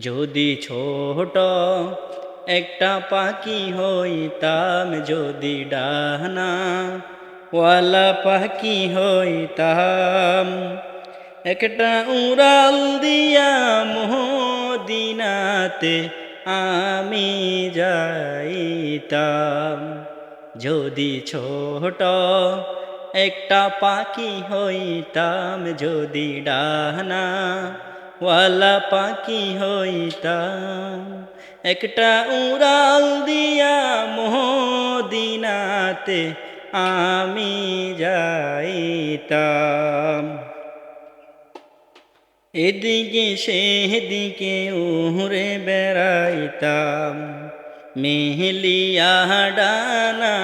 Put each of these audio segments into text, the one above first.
যদি ছোট একটা পাখি হইতাম, যদি ডানা ওয়ালা পাখি হইতাম, একটা উড়াল দিয়া মোহদিনাতে আমি যাইতাম। যদি ছোট একটা পাখি হইতাম, যদি ডানা ওয়ালা পাখি হইতাম। একটা উড়াল দিয়া মোহদিনাতে আমি যাইতাম। এদিকে সেদিকে উহরে বেড়াইতাম। মেহলিয়া ডানা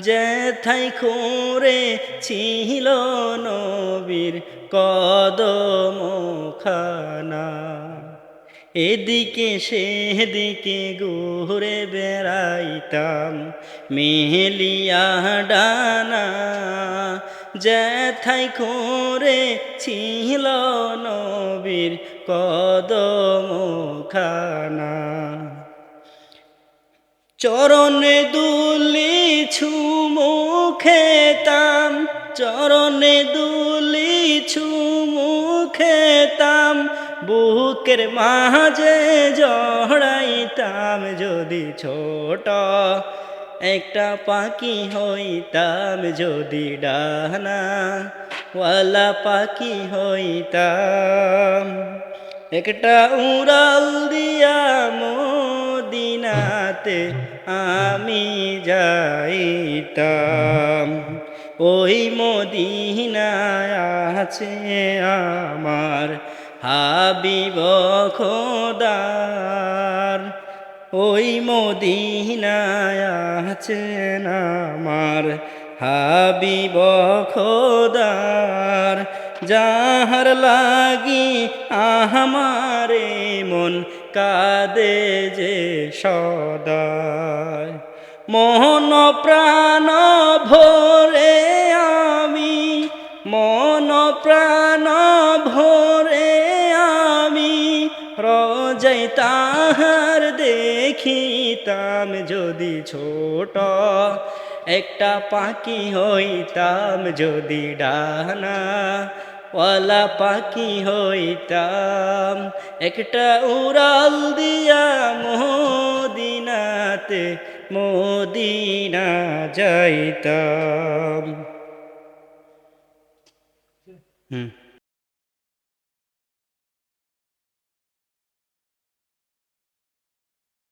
যেথাই খোরে ছিল নবীর কদম খানা এদিকে সেদিকে ঘুরে বেড়াইতাম মেহলিয়া ডানা। যেথাই করে ছিল নবীর কদম খানা চরণে দুলি ছুমু খেতাম চরণে দুলি ছুমু খেতাম বুকের মাঝে জড়াইতাম যদি ছোট, একটা পাখি হইতাম যদি ডানা, ওয়ালা পাখি হইতাম। একটা উড়াল দিয়া মদিনাতে আমি যাইতাম। ওই মদিনায় আছে আমার হাবিব খোদার। ওই মদিনায় আছেন আমার হাবিব খোদার। যাহার লাগি আহমারে মন কাদে যে সদায় মন প্রাণ ভোরে আমি, মন প্রাণ ভোরে আমি, রজাই তাহার দেখিতাম যদি ছোট, একটা পাখি হইতাম যদি ডানা ওয়ালা পাখি হইতাম। একটা উড়াল দিয়া মোদিনাতে মোদিনা যাইতাম। হুম।